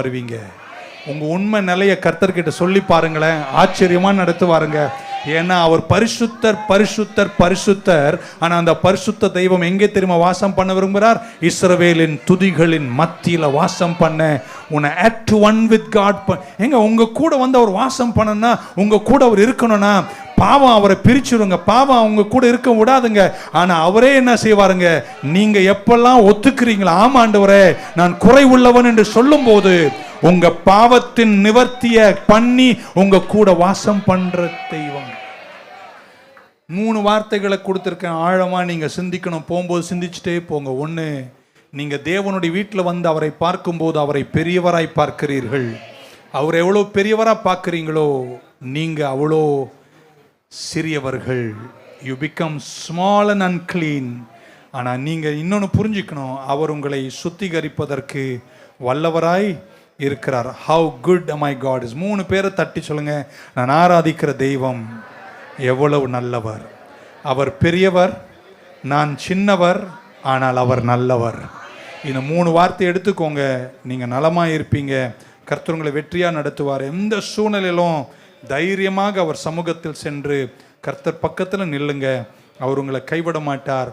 வருவீங்க உங்க உண்மை நிலைய கர்த்தர்கிட்ட சொல்லி பாருங்களேன். ஆச்சரியமா நடத்துவாருங்க. ஏன்னா அவர் பரிசுத்தர் பரிசுத்தர் பரிசுத்தர். ஆனால் அந்த பரிசுத்த தெய்வம் எங்கே தெரியுமா வாசம் பண்ண விரும்புகிறார்? இஸ்ரவேலின் துதிகளின் மத்தியில் வாசம் பண்ண. உன்னை அட் ஒன் வித் காட் எங்க உங்க கூட வந்து அவர் வாசம் பண்ணனா உங்க கூட அவர் இருக்கணும்னா பாவம் அவரை பிரிச்சுடுங்க பாவம் அவங்க கூட இருக்க விடாதுங்க. ஆனால் அவரே என்ன செய்வாருங்க? நீங்க எப்பெல்லாம் ஒத்துக்கிறீங்களா? ஆமாண்டவரே நான் குறை உள்ளவன் என்று சொல்லும்போது உங்க பாவத்தின் நிவர்த்திய பண்ணி உங்க கூட வாசம் பண்ற தெய்வம். மூணு வார்த்தைகளை கொடுத்துருக்கேன். ஆழமாக நீங்கள் சிந்திக்கணும். போகும்போது சிந்திச்சுட்டே போங்க. ஒன்று நீங்கள் தேவனுடைய வீட்டில் வந்து அவரை பார்க்கும்போது அவரை பெரியவராய் பார்க்கிறீர்கள். அவர் எவ்வளோ பெரியவராக பார்க்குறீங்களோ நீங்கள் அவ்வளோ சிறியவர்கள். You become small and unclean ஆனால் நீங்கள் இன்னொன்று புரிஞ்சுக்கணும். அவர் உங்களை சுத்திகரிப்பதற்கு வல்லவராய் இருக்கிறார். How good my God is மூணு பேரை தட்டி சொல்லுங்கள் நான் ஆராதிக்கிற தெய்வம். எவ்வளவு நல்லவர். அவர் பெரியவர் நான் சின்னவர் ஆனால் அவர் நல்லவர். இந்த மூணு வார்த்தை எடுத்துக்கோங்க. நீங்கள் நலமாக இருப்பீங்க. கர்த்தருங்களை வெற்றியாக நடத்துவார். எந்த சூழ்நிலையிலும் தைரியமாக அவர் சமூகத்தில் சென்று கர்த்தர் பக்கத்தில் நில்லுங்க. அவர் உங்களை கைவிட மாட்டார்.